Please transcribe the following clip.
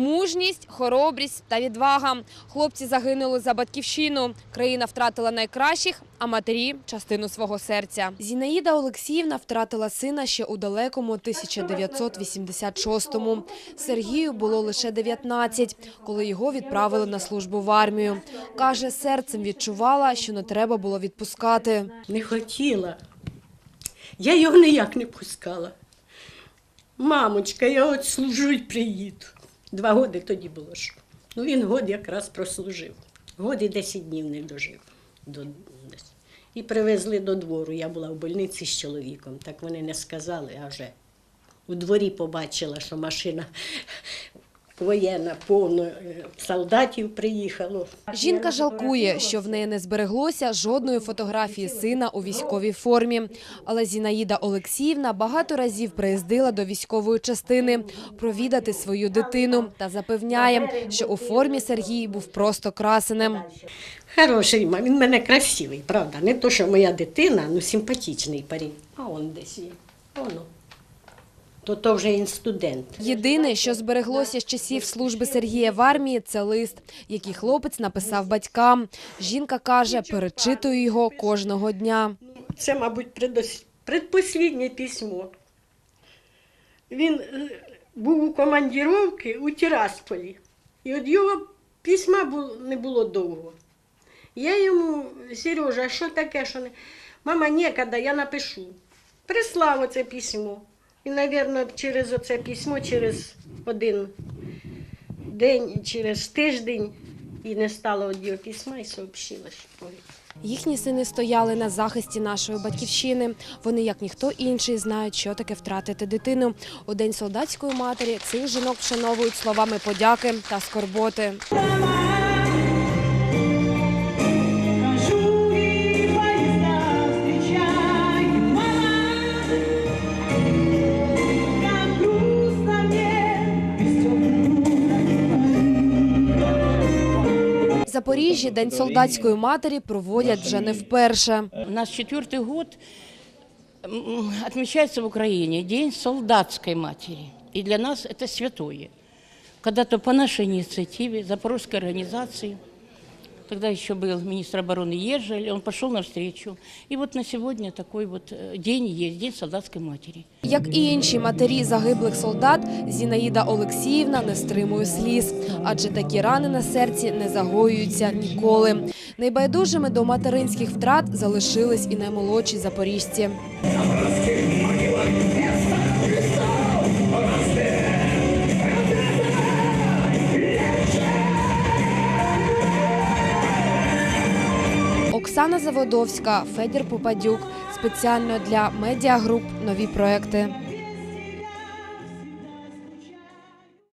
Мужність, хоробрість та відвага. Хлопці загинули за батьківщину. Країна втратила найкращих, а матері частину свого серця. Зінаїда Олексіївна втратила сина ще у далекому 1986-му. Сергію було лише 19, коли його відправили на службу в армію. Каже, серцем відчувала, що не треба було відпускати. Не хотіла. Я його ніяк не пускала. Мамочка, я от служу й приїду. Два роки тоді було ж. Ну він год якраз прослужив. Год і 10 днів не дожив. До. І привезли до двору. Я була в больниці з чоловіком. Так вони не сказали, а вже у дворі побачила, що машина воєнна, повно е, солдатів приїхало. Жінка жалкує, що в неї не збереглося жодної фотографії сина у військовій формі. Але Зінаїда Олексіївна багато разів приїздила до військової частини провідати свою дитину та запевняє, що у формі Сергій був просто красенем. Хороший, він мене красивий, правда. Не то, що моя дитина, ну симпатичний парень. А он десь є. Воно. То то вже він студент. Єдине, що збереглося з часів служби Сергія в армії, це лист, який хлопець написав батькам. Жінка каже, перечитує його кожного дня. Це, мабуть, предпосліднє письмо. Він е, був у командіровці у Тирасполі. І от його письма не було довго. Я йому, Сережа, що таке? Що не... Мама, некогда, я напишу. Прислав оце письмо. І, мабуть, через оце письмо, через один день, через тиждень, і не стало його письма, і сообщила, що погиб. Їхні сини стояли на захисті нашої батьківщини. Вони, як ніхто інший, знають, що таке втратити дитину. У день солдатської матері цих жінок вшановують словами подяки та скорботи. Запоріжжі День солдатської матері проводять вже не вперше. У нас четвертий год відмічається в Україні День солдатської матері. І для нас це святое. Когда-то по нашей инициативе, запорожской организации, тогда еще был министр обороны Ежель, он пошел навстречу. И вот на сегодня такой вот э, день есть, День солдатской матери. Як і інші матері загиблих солдат, Зінаїда Олексіївна не стримує сліз, адже такі рани на серці не загоюються ніколи. Найбайдужими до материнських втрат залишились і наймолодші запоріжці. Оксана Заводовська, Федір Попадюк. Спеціально для медіагруп нові проекти.